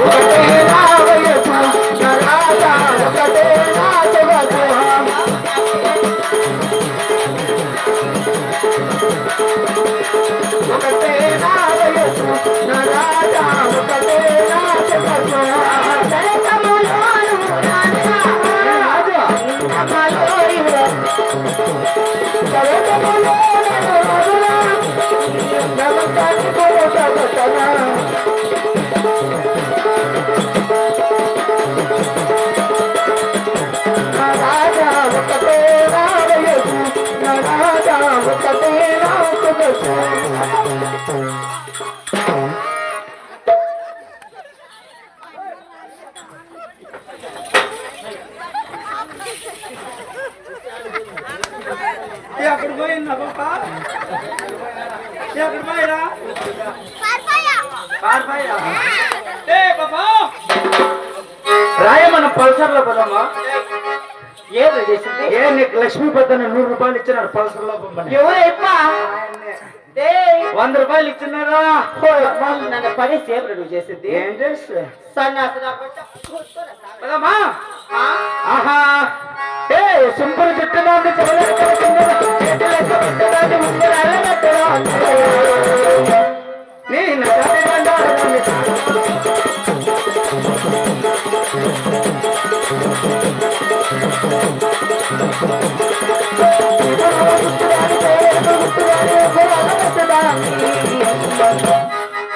ఒకటే నా నా సొగసు ఎక్కడ పోయిందా పాప ఎక్కడ పోయిరా పారిపోయా ఏ పాపా రాయమన్న పల్సర్లో పోదామా ఏదో చేసింది ఏ నీకు లక్ష్మీపతి నూరు రూపాయలు ఇచ్చినారు పొమ్మని ఎవరైపా వంద రూపాయలు ఇచ్చినారా నన్ను పని సేపు నువ్వు చేసింది ఏం చేస్తే సన్నాసి పోదామా ఆహా ఏ సింపుల్ చెట్టులో ఉంది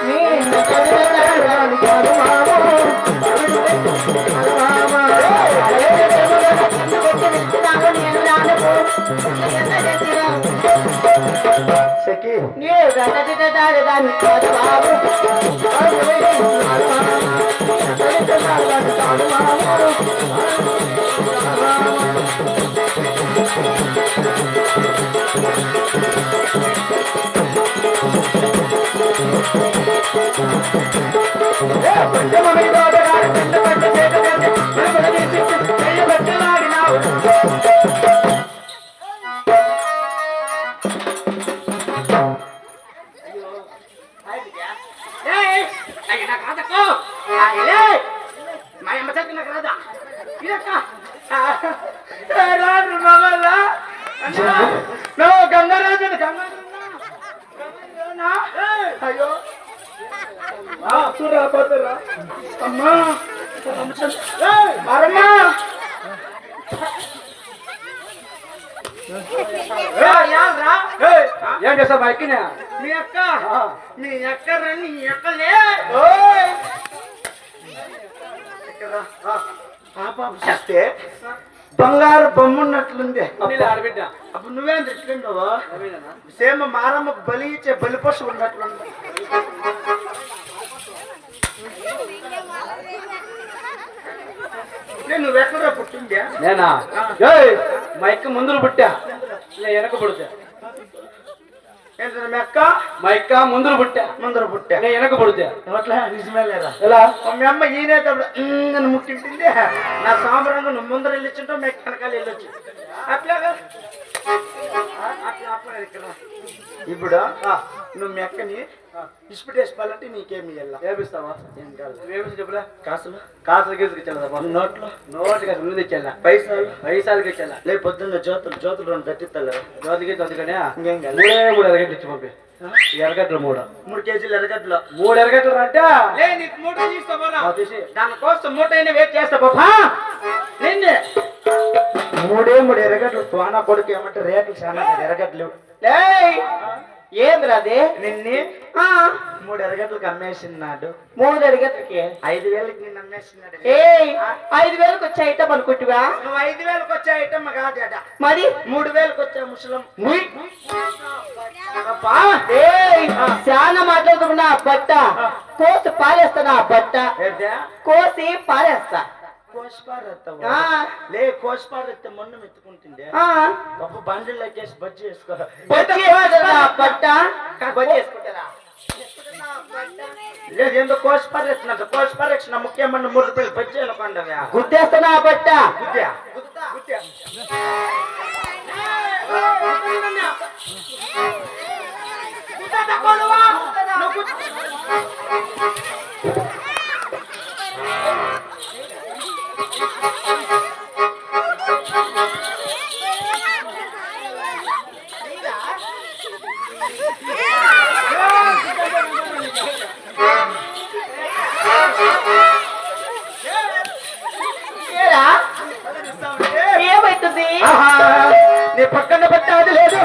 నీ నగరి బండారాన్ని సఖీ నువ్వు గంగరాజు అయ్యో. చూడరా పోతురా అమ్మా. అరమ్మా. ఏం చేస్తా బైక్నే మీ అక్క. మీ అక్క రండి మీ అక్కలే పాప. చేస్తే? బంగారు బొమ్మున్నట్లుంది. అప్పుడు నువ్వేం తిట్టుకున్నావు సేమ మారమ్మ బలి ఇచ్చే బలి పశువు ఉన్నట్లుంది నువ్వెక్కడ పుట్టిందా? నేనా? ఏయ్, మా అక్క ముందులు పుట్టా. వెనక పుడతా అక్క మా అక్క ముందులు పుట్టా. ముందర పుట్టా. నేను వెనక పుడతా అట్లా నిజమే లేదా ఎలా? మీ అమ్మ ఈయనే నన్ను ముట్టింటుంది. నా సాంబరంగా నువ్వు ముందర వెళ్ళొచ్చుంటావు మీ వెనకాల వెళ్ళొచ్చు. అట్లాగా? అట్లా అట్లా ఇక్కడ. ఇప్పుడు? నువ్వు మీ అక్కని ఇస్పిట్ వేసుకోవాలంటే నీకేమి ఇయ్యాల? వేపిస్తావా? ఏం కాదు. వేపించి చెప్పురా? కాసులు? కాసులు గీసులు ఇచ్చాను నోట్లో? నోటి కాసు ముందు ఇచ్చాను పైసలు? పైసాలకి ఇచ్చాను లే పొద్దున్న జ్యోతులు జ్యోతులు రెండు తట్టిస్తారు జ్యోతికి అందుకనే ఇంకేం కాదు. మూడే మూడు ఎరగట్లు ఇచ్చి పంపి. మూడు. మూడు కేజీలు ఎరగడ్లు మూడు ఎరగట్లు అంటే? నీకు మూట తీసుకోమరా దానికోసం మూట అయినా వెయిట్ చేస్తా నిన్నే. మూడే మూడు ఎరగడ్లు తువానా కొడుకు ఏమంటే రేట్లు చాలా కదా, ఎరగడ్లు ఏంద్రా అది నిన్నే మూడు ఎరగడ్లకు అమ్మేసినాడు మూడు ఎరగట్లకి ఐదు వేలకి నిన్ను అమ్మేసినాడు ఏయ్ ఐదు వేలకు వచ్చే ఐటమ్ అనుకుంటువా నువ్వు ఐదు వేలకు వచ్చే ఐటమ్ కాదట మరి మూడు వేలకు వచ్చే ముసలం చాలా మాట్లాడుతున్నా బట్ట. కోసి పారేస్తా బట్ట? ఏంటా? కోసి పారేస్తా. కోసిపారెత్తావు. ఆ. లే కోసిపారెత్తే మొన్న మెత్తుకుంటుండే ఆ, గొప్ప బండిలో ఎక్కేసి బజ్జి వేసుకో బజ్జి వేసుకుంటారా బట్ట. బజ్జి వేసుకుంటారా లేదు ఏందో కోసిపారెత్తున్నట్టు కోసిపారెక్షన్ ముఖ్యమైన మూడు రూపాయలు బజ్జి వెళ్ళకుండవా గుద్దేస్తున్నా బట్ట. గుద్దా. ఏమైతుంది? నీ పక్కన పట్టాది లేదు.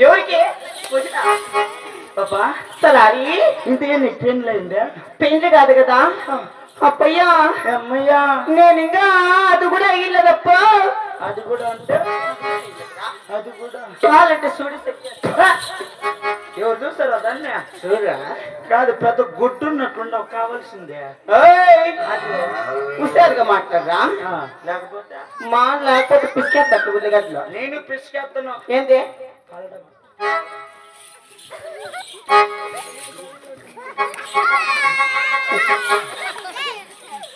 ఎవరికి? తలారి? నీకు అయిందా? పెళ్ళి కాదు కదా? అప్పయ్యా. అమ్మయ్యా నేను ఇంకా అది కూడా అయ్యలేదప్ప అది కూడా అంటే? అది కూడా చూడి ఎవరు చూస్తారా దాన్ని? చూడరా? కాదు పెద్ద గుడ్డు ఉన్నట్లుండవు కావాల్సిందే. హుషారుగా మాట్లాడరా? లేకపోతే? మా లేకపోతే పిసికేస్తా ఉల్లిగడ్డలో. నేను పిసికేస్తాను ఏంది?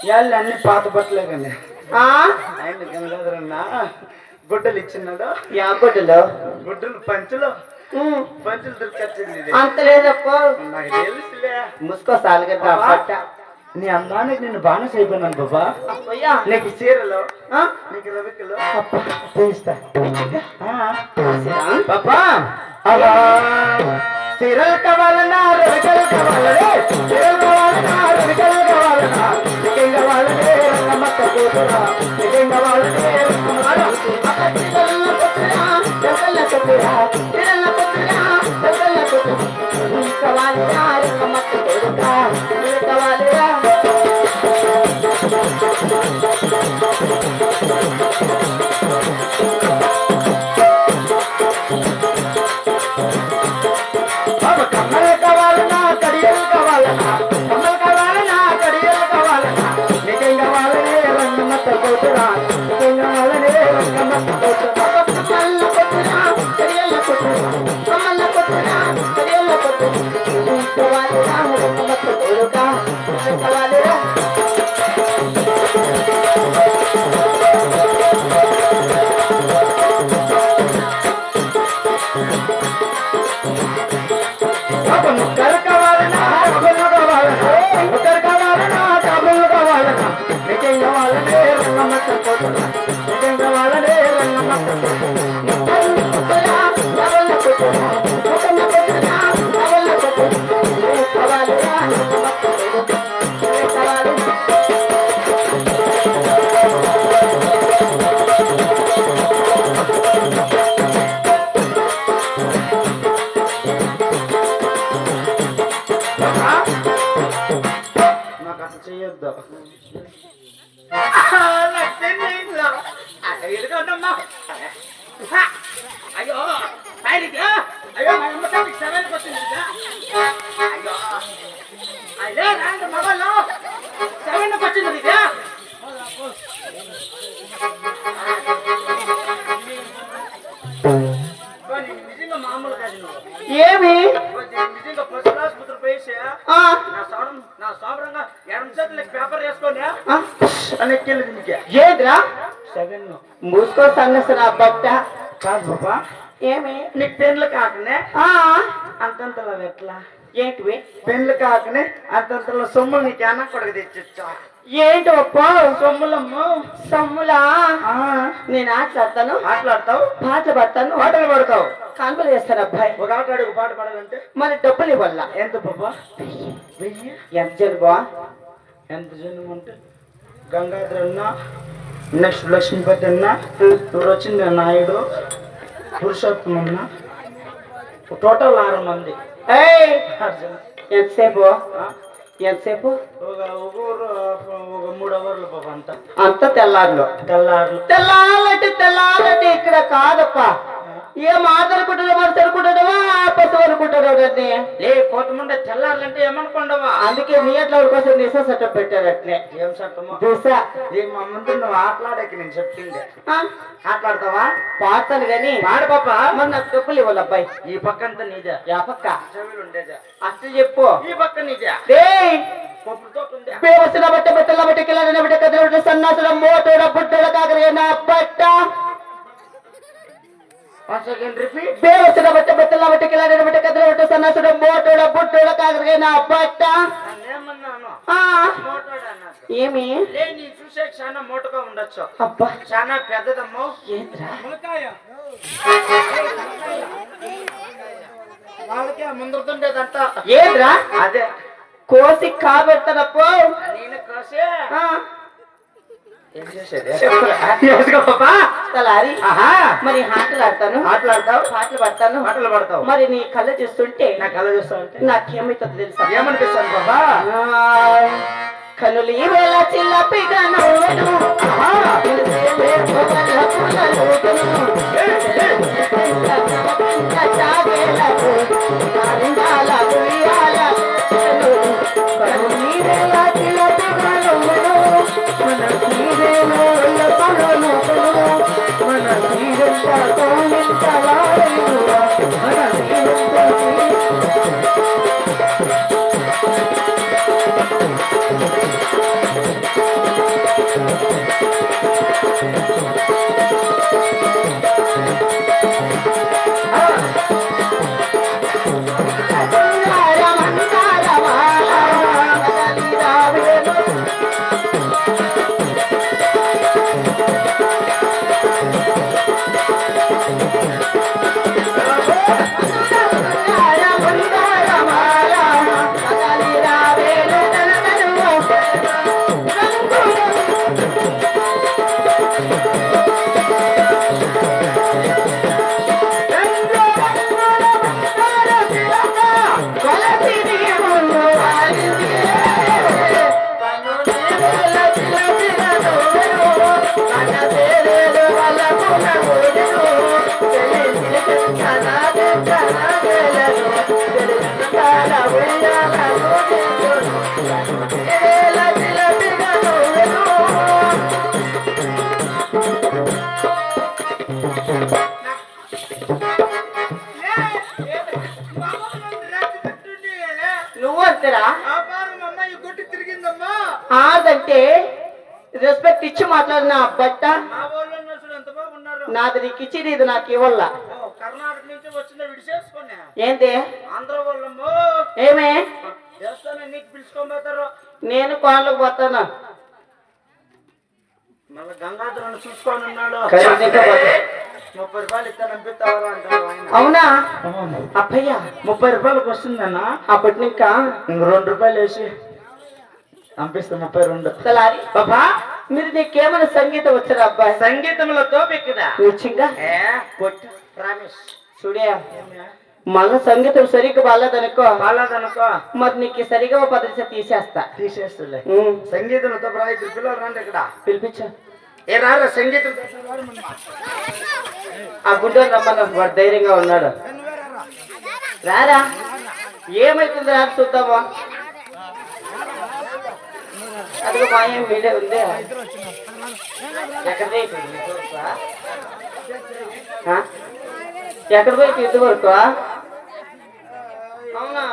వాళ్ళు అన్ని పాత బట్టలే కానీ గంగాధరన్న గుడ్డలు ఇచ్చినాడు? యా గుడ్డలో. గుడ్డలు పంచులు? పంచులు దొరికొచ్చింది అంత లేదప్ప. నాకు తెలుసులే. ముసుకో సాలుగడ్డ పట్ట. నీ అందానికి నేను బాగా అయిపోయినాను బాబా నీకు చీరలు? నీకు రవికలు? చేయిస్తా చూసిరా? బాబా. అలా. చీరలు కావాలన్నా రవికలు కావాలన్నా. నీ అయ్యో పైరికి అయ్యో సన్నసిన బట్ట కాదు బాబా ఏమి? నీకు పెన్లు కాకనే. ఆ, అంతంతలో ఎట్లా? ఏంటివి? పెన్లు కాకనే అంతంతలో సొమ్ములు నీకు అన్న కొడుకు తెచ్చిచ్చా? ఏంటి ఒప్ప? సొమ్ములమ్ము. సమ్ములా? ఆ, నేను ఆటలాడతాను. ఆటలాడతావు? పాట పడతాను. పాటలు పాడతావు? కాన్పులు చేస్తాను అబ్బాయి. ఒక ఆట అడుగు పాట పాడాలంటే? మరి డబ్బులు ఇవ్వాల. ఎంత బాబా ఎంత జలుబా ఎంత జనం అంటే? గంగాధర్ అన్న నెక్స్ట్ లక్ష్మీపతి అన్న ఇప్పుడు వచ్చింది నాయుడు పురుషోత్తం అన్న. టోటల్ ఆరు మంది. ఎంతసేపు? ఎంతసేపు? ఒక ఒక మూడు అవర్లు పాప అంతా. అంత తెల్లారులో. తెల్లారులు. తెల్లాలంటే తెల్లాలంటే ఇక్కడ కాదప్పా. ఏం ఆదరుకుంటాడో మరి సరుకుంటాడమా పశువు అనుకుంటాడో అన్నీ లే కొంతమంది తెల్లారులంటే ఏమనుకోండవా? అందుకే నీ అట్లా కోసం చట్టం పెట్టారు అట్లే ఏం చట్టమో? దిశ ఏ మా ముందు నువ్వు ఆటలాడకి నేను చెప్పింది. ఆ, ఆటలాడతావా? పాడతాను గాని. పాడు పాప. మరి నాకు చెప్పులు ఇవ్వాలి అబ్బాయి. ఈ పక్కంతా నీదే. యా పక్క. చెవులు ఉండేదే. చెప్పు. ఈ పక్క నీదే. బేవసిన బట్ట బట్టల బట్ట కిలాడిన బట్ట కదిలిన సన్నాసుల మోటోడ బుట్టోడ కాకరగా బట్ట. వన్ సెకండ్ రిపీట్ బేవసిన బట్ట బట్టల బట్ట కిలాడిన బట్ట కదిలిన బట్ట సన్నాసుల మోటోడ బుట్టోడ కాకరగా బట్ట. ఏమన్నాను? ఆ, మోటాడు అన్నది ఏమి? లే నీ చూసే చాలా మోటుగా ఉండొచ్చు. అబ్బా. చాలా పెద్దదమ్మో. వాళ్ళకే ముందరుతుండేదంట ఏంద్రా అదే. కోసి కాబెడతానప్పో నేను కోసే? ఏం చేసేది మరి ఆటలు ఆడతాను మాట్లాడతావు పాటలు పడతాను. మాటలు పడతావు. మరి నీ కళ్ళ చూస్తుంటే నా కళ చూస్తా ఉంటే నాకేమైతుంది తెలుసా? ఏమనిపిస్తాను బాబా? కనులు ఈ వేళ నవ్వును. ఆహా, మాట్లాడిన బట్ట నాది నీకు ఇచ్చింది ఇది నాకు ఇవ్వాల ఓ, కర్ణాటక నుంచి వచ్చిన విడిచేసుకున్నా ఏంది? ఆంధ్ర వాళ్ళమ్మో. ఏమే? చేస్తాను నీకు పిలుచుకొని పోతారు. నేను కోళ్ళకు పోతాను. మళ్ళీ గంగాధరను చూసుకొని ఉన్నాడు. ముప్పై రూపాయలు ఇస్తాను పంపిస్తావరా అవునా? అప్పయ్య ముప్పై రూపాయలకు వస్తుందన్న. అప్పటి ఇంకా ఇంక రెండు రూపాయలు వేసి. పంపిస్తా ముప్పై రెండు. బాబా మీరు నీకేమైనా సంగీతం వచ్చారా అబ్బాయి? సంగీతంలో తోపెక్కుదా చూడే మళ్ళా సంగీతం సరిగ్గా బాగాలేదనుకో బాగాలేదనుకో మరి నీకు సరిగా పదరిస తీసేస్తా. తీసేస్తులే. సంగీతంతో ప్రా ఇద్దరు పిల్లలు రండి ఇక్కడ. పిలిపించు. ఏ రారా సంగీతం ఆ గుడ్డోని రమ్మన్న ధైర్యంగా ఉన్నాడు. రారా. ఏమైతుంది రా చూద్దామా? అదిగో మాయం వీడే ఉందే. ఎక్కడ ఎక్కడ పోయి ఇది వరకు అవునా?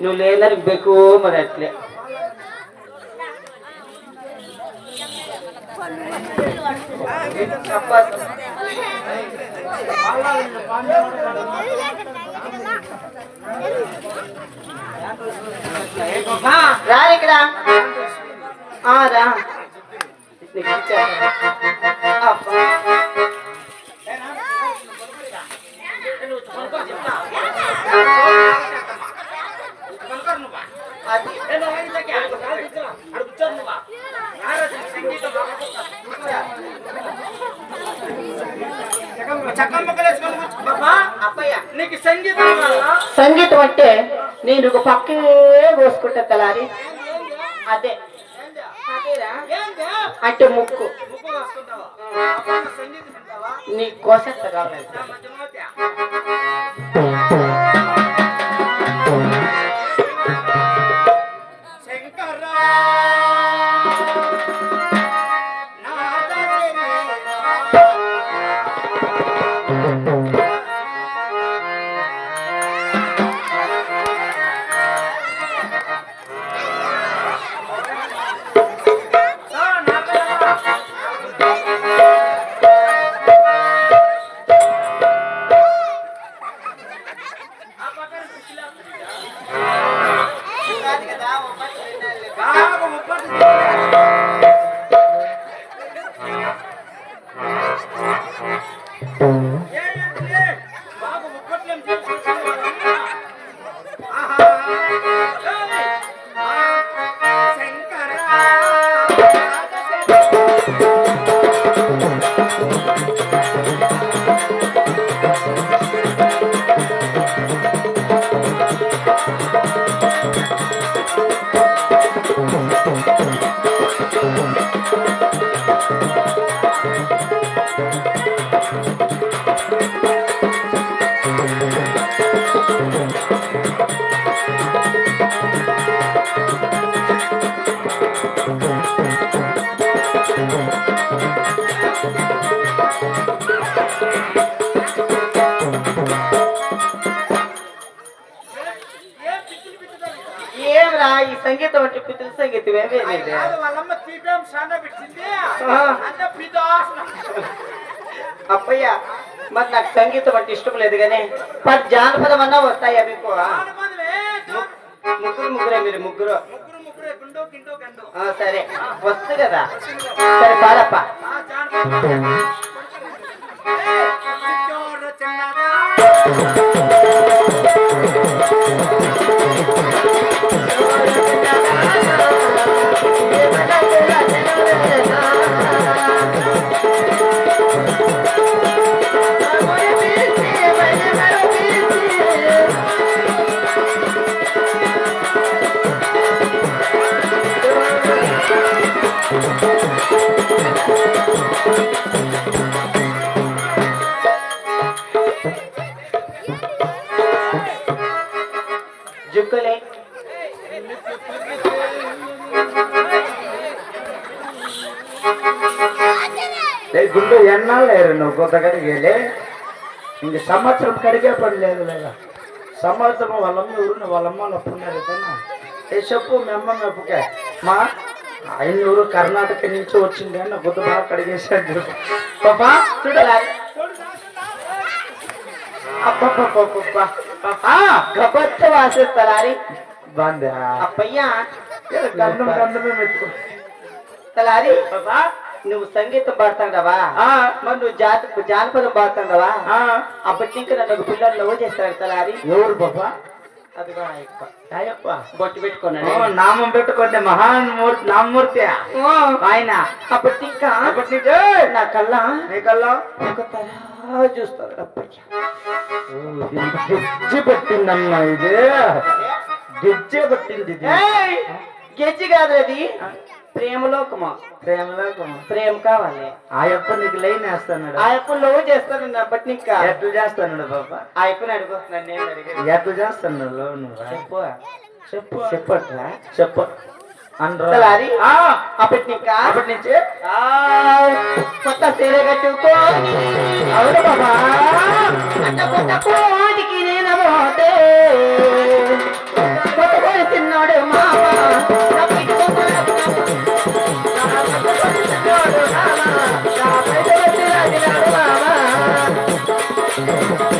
నువ్వు లేదని బెక్కు మరి అట్లే. చెప్పాలి ఇక్కడ. ఆ, సంగీతం అంటే నేను ఒక పక్కే పోసుకుంటా తలారి. అదే. అంటే ముక్కు? నీ కోసెత్త కావాలి. శంకరా ఏంటి? కాదు వాళ్ళమ్మ తీపేం సాండ పెట్టింది ఆ. అంత పిదాసన అప్పయ్య మరి నాకు సంగీతం అంటే ఇష్టం లేదు కానీ పది జానపదం అన్నా వస్తాయా మీకు ముగ్గురు ముగ్గురే మీరు ముగ్గురు ముగ్గురు ముగ్గురే గుండు గిండు గండు ఆ, సరే వస్తుంది కదా సరే పాడప్ప ఆ జానపదం ఎన్నాళ్ళు లేరు నువ్వు కొత్త కడిగేలే ఇంక సంవత్సరం కడిగే పని లేదు లేదా? సంవత్సరం వాళ్ళమ్మ ఊరు వాళ్ళమ్మ నొప్పున్నారు కదా ఏ చెప్పు మీ అమ్మ నొప్పుకే మా ఆయన ఊరు కర్ణాటక నుంచి వచ్చింది అని గుద్ద బాగా కడిగేసాడు. పాపా చూడాలి? వాసిస్తలారి బాందా. అప్పయ్య గంధం గంధమే మెచ్చుకో తలారి పాపా నువ్వు సంగీతం పాడుతాండవా? మరి నువ్వు జాత జానపదం పాడుతాండవా? అప్పటి ఇంకా నన్ను పిల్లలు లవ్ చేస్తాడు తలారి ఎవరు అయ్యప్ప బొట్టు ఓ, పెట్టుకున్నాను నామం పెట్టుకోండి మహాన్మూర్తి నామూర్తి ఆయన. అప్పటి ఇంకా అప్పటి నా కళ్ళ? నీకల్లా ఒక తరా చూస్తాడు గెజ్జి పట్టిందమ్మా ఇది. గెజ్జే పట్టింది! గెజ్జి కాదు అది ప్రేమలోకమా? ప్రేమలో ప్రేమ కావాలి. ఆ నీకు లైన్ వేస్తాడు ఆ యొక్క లవ్ చేస్తాను అప్పటి ఇంకా ఎట్లు చేస్తాడు బాబా? ఆ యప్పని అడుగు నన్ను ఏం అడిగాడు ఎట్లు చేస్తాడు నువ్వు? చెప్పు. చెప్పు. చెప్పట్లా? చెప్పు. ఆ, అప్పటి ఇంకా అప్పటి నుంచి? ఆ, కొత్త చీర కట్టుకొని అవును బాబా. కొత్త కొత్త కోటికి నేను పోతే కొత్త కోడి తిన్నాడు మామ. Gracias.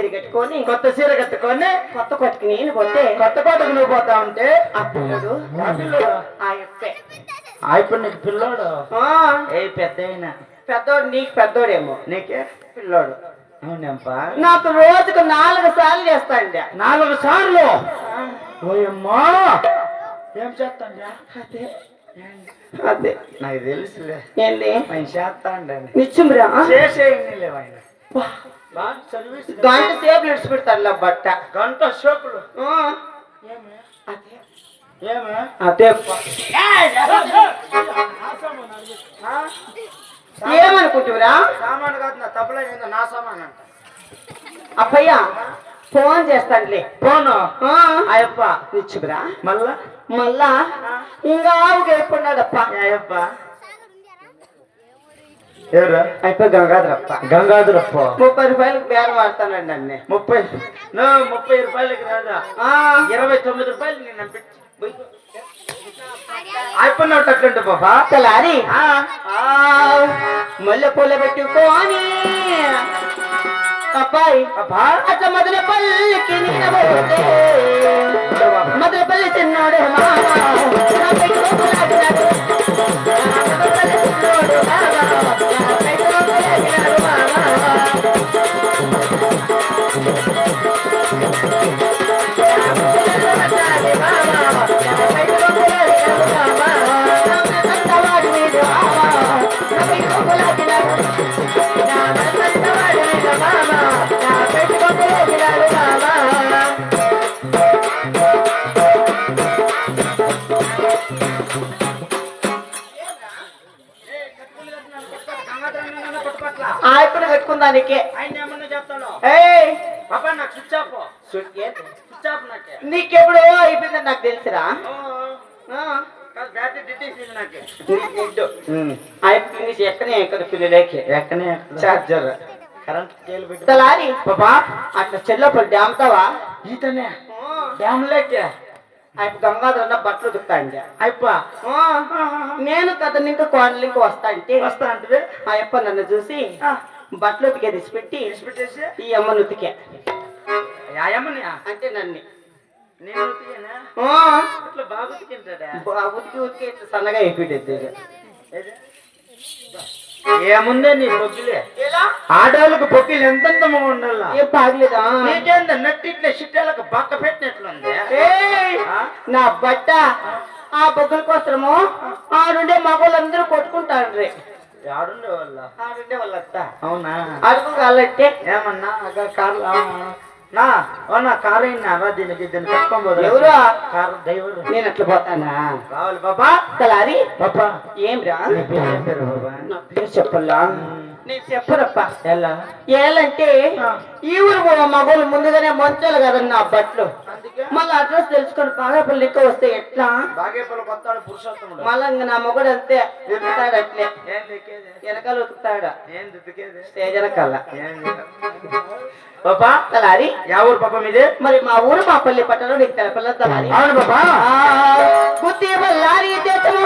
కొత్త సీర కట్టుకొని కొత్త చీర కట్టుకొని కొత్త కొట్టుకు నేను పోతే కొత్త కోటకు నువ్వు పోతా ఉంటే? ఆ పిల్లడు ఆ పిల్లోడు ఆ ఎప్పే ఆ ఇప్పుడు నీకు పిల్లోడు? ఆ, ఏ పెద్ద అయినా పెద్దోడు నీకు పెద్దోడేమో. నీకే? పిల్లోడు. అవునప్పా నాకు రోజుకు నాలుగు సార్లు చేస్తాండి. నాలుగు సార్లు? ఓయమ్మా. ఏం చేస్తాండి? అదే. అదే. నాకు తెలుసులే. ఏంది? ఆయన చేస్తాండి నిత్యంరా చేసేయండి ఆయన బాగా సర్వీస్ గంట సేపు నడిచి పెడతాడు బట్ట. గంట అదే. అదే. ఏమనుకుంటురా సామాన్ కాదు నా తప్పులే ఏందో నా సామాన్ అంట. అప్పయ్య ఫోన్ చేస్తానులే. పోను ఆ, అయ్యప్ప. నిచ్చుకురా మళ్ళా? మళ్ళా? ఇంకా ఎప్పుడున్నాడప్ప అయ్యప్ప. ఎవరు? అయిపో గంగాధరప్ప. గంగాధరప్ప? ముప్పై రూపాయలకు బేరం ఆడతానండి అన్నీ. ముప్పై? నువ్వు ముప్పై రూపాయలకి రాదా? ఆ, ఇరవై తొమ్మిది రూపాయలు నేను పెట్టి అయిపోయినట్టు ఆ, ఆ, మల్లె పూల పెట్టుకొని అబ్బాయి పాపా అట్లా మధుర పల్లికి నిలబడితే మధురపల్లి చిన్నోడు మామ అయిపోయింది ఎక్కనే ఎక్కడ పిల్లలేకి ఎక్కనే చార్జర్ తలారి పాపా అట్లా చెల్లపల్లి డామ్తావా ఈతనే. డ్యామ్ లేకే. ఆయన గంగాధర బట్టలు ఉతుకుతాండి. అయిపో. నేను కథ ఇంకా కోడలు ఇంకా వస్తా అంటే వస్తా అంటే ఆ అప్ప నన్ను చూసి. బట్టలు ఉతికే తీసి పెట్టి పెట్టేసి ఈ అమ్మను? ఉతికే యాయమ్మని అంటే నన్ను. నేను ఉతికేనా ఆ, అట్లా బాగా ఉతికింటాడా బా- ఉతికి ఉతికి ఇట్లా సన్నగా అయిపోయింది? ఏముందే నీ బొగ్గులే ఎలా? ఆడవాళ్ళకు బొగ్గులు ఎంతెంత ఉండాల? ఏం బాగలేదా? నీకేంద నట్టి ఇట్లా చిట్టాలకు పక్క పెట్టినట్లుంది! ఆ? నా బట్ట ఆ బొగ్గుల కోసము ఆ నుండే మగవాళ్ళందరూ కొట్టుకుంటారు రే ఆడుండే వాళ్ళ అవునా? అడుగు కాలంటే ఏమన్నా? అక్కడ కారు నా అవునా కారు అయినా రా దీనికి దీన్ని ఎవరు? Car driver. నేను అట్లా పోతానా? రావాలి బాబా. తలారి పాపా ఏం రా? బాబా నా పేరు చెప్పల్లా? నేను చెప్పరప్ప. ఎలా? ఏలంటే ఈ ఊరు మా మగవాళ్ళు ముందుగానే మంచాలు కదండి నా బట్టలు. అందుకే? మళ్ళీ అడ్రస్ తెలుసుకొని బాగా లెక్క వస్తే ఎట్లా? బాగేపల్లి పురుషోత్తముడు. మళ్ళీ నా మొగడు అంతే. అట్లే. వెనకాల ఉతుకుతాడు స్టేజ్ వెనకాల పాపా? తలారి? యా ఊరు పాపా మీది? మరి మా ఊరు మా పల్లి పట్టణం నీకు తెలపల్ల తలారి? అవును పాపా. గుత్తి బల్లారి దేశము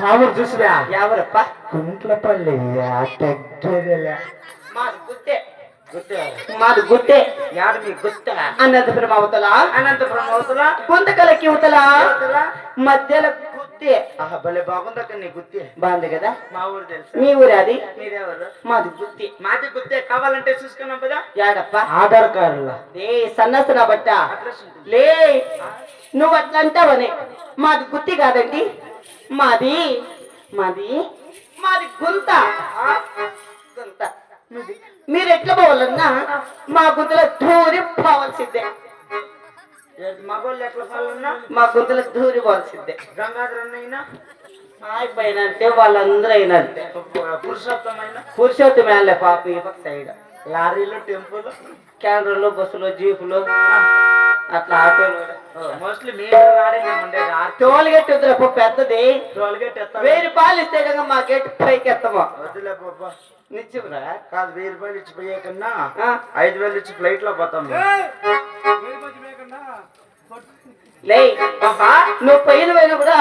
మామూలు చూసిరా ఎవరప్ప? కుంట్లపల్లి తగ్గేదిలే మాది గుత్త. అనంతపురం అవతల. అనంతపురం అవతల. అవతల అవతల మధ్యలో గుత్తే భలే బాగుందక్క నీ గుత్తి బాగుంది కదా? మా ఊరు తెలుసు? మీ ఊరు అది? మీరెవరు? మాది గుత్తి మాది గుత్తే కావాలంటే చూసుకున్నాం కదా యాడప్ప? ఆధార్ కార్డులో? లే సన్నసన బట్ట. లే నువ్వు అట్లా అంటావని మాది గుత్తి కాదండి. మాది మాది మాది గుంత. గుంత. మీరు ఎట్లా పోవాలన్నా మా గుంతలో దూరి పోవాల్సిందే. మగోళ్ళు ఎట్లా పాలన్నా మా గుంతలో దూరి పోవాల్సిందే. గంగాధర్ అన్నైనా అయిపోయిన అంటే వాళ్ళందరూ అయినంతే పురుషోత్తమైన? పురుషోత్తమ వెళ్ళే పాప ఈ పక్క సైడ్. లారీలు టెంపుల్? క్యానర్లు బస్సులు జీపులు. అట్లా ఆటోలు. మోస్ట్లీ టోల్ గేట్ వద్దులే పెద్దది. టోల్గేట్ ఎత్తాలి. వెయ్యి రూపాయలు ఇస్తే కదా మా గేట్ పైకి ఎత్తము వద్దులే బాబా నిత్యమురా? కాదు వెయ్యి రూపాయలు ఇచ్చి పోయే కన్నా ఐదు వేలు ఇచ్చి ఫ్లైట్లో పోతాం. లే నువ్వు పైన పోయినా కూడా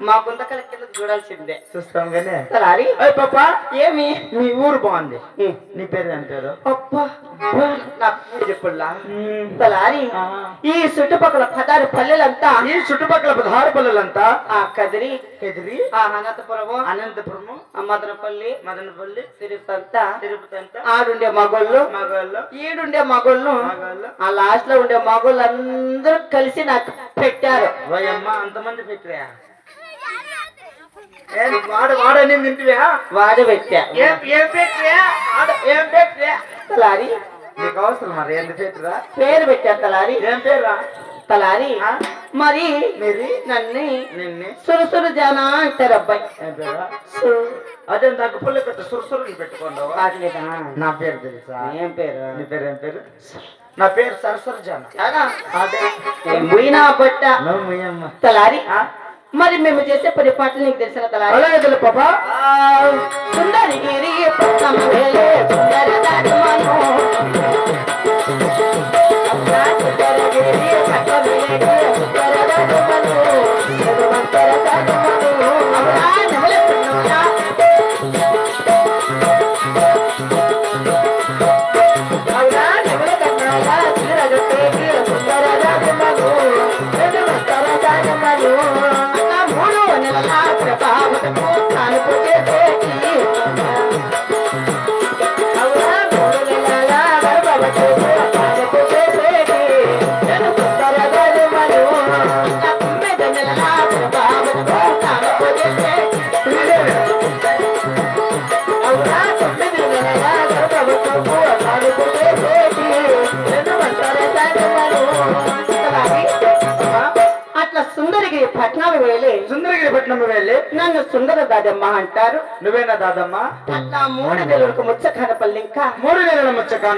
మా గుంతకల కింద చూడాల్సిందే చూస్తాం కానీ. పాప. ఏమి? మీ ఊరు బాగుంది. నీ పేరు ఏం పేరు? నా చెప్పుడులా. ఈ చుట్టుపక్కల పదారు పల్లెలంతా. ఈ చుట్టుపక్కల పదహారు పల్లెలంతా? ఆ కదిరి. ఎదిరి ఆ అనంతపురము. అనంతపురము. ఆ మదనపల్లి. మదనపల్లి. తిరుపతి. అంతా తిరుపతి. అంతా ఆడుండే మగోళ్ళు. మగవాళ్ళు ఈడుండే మగోళ్ళు. ఆ లాస్ట్లో ఉండే మగోళ్ళు అందరూ కలిసి నాకు పెట్టారు. అంతమంది పెట్టివా ఏం వాడు వాడని తింటివా వాడు పెట్టా. ఏం ఏం పెట్టివా? ఆడ ఏం పెట్టివా? తలారి. నీకు అవసరం మరి ఏంది పెట్టిరా పేరు పెట్టారు తలారి. ఏం పేరా తలారి? మరి మీది? నన్ను నిన్నే. సురుసురు జానా అంటారు అబ్బాయి అదే నాకు పుల్ల కట్ట సురసురులు పెట్టుకోండవా వాటిలేదా? నా పేరు తెలుసా? ఏం పేరు? నీ పేరు ఏం పేరు? నా పేరు సరసర జాన? అదే. అమ్మ తలారి. మరి మేము చేసే పని పాటలు నీకు తెలిసిన తలారి అలాగే తెలుసు పాపా. సుందరగిరి సుందరగిరి సుందరికి పట్నం వేలే. సుందరగిరి పట్నం వెళ్ళి నన్ను సుందర దాదమ్మ అంటారు. నువ్వేనా దాదమ్మ? అట్లా మూడు నెలలకు ముచ్చ ఇంకా. మూడు నెలల ముచ్చక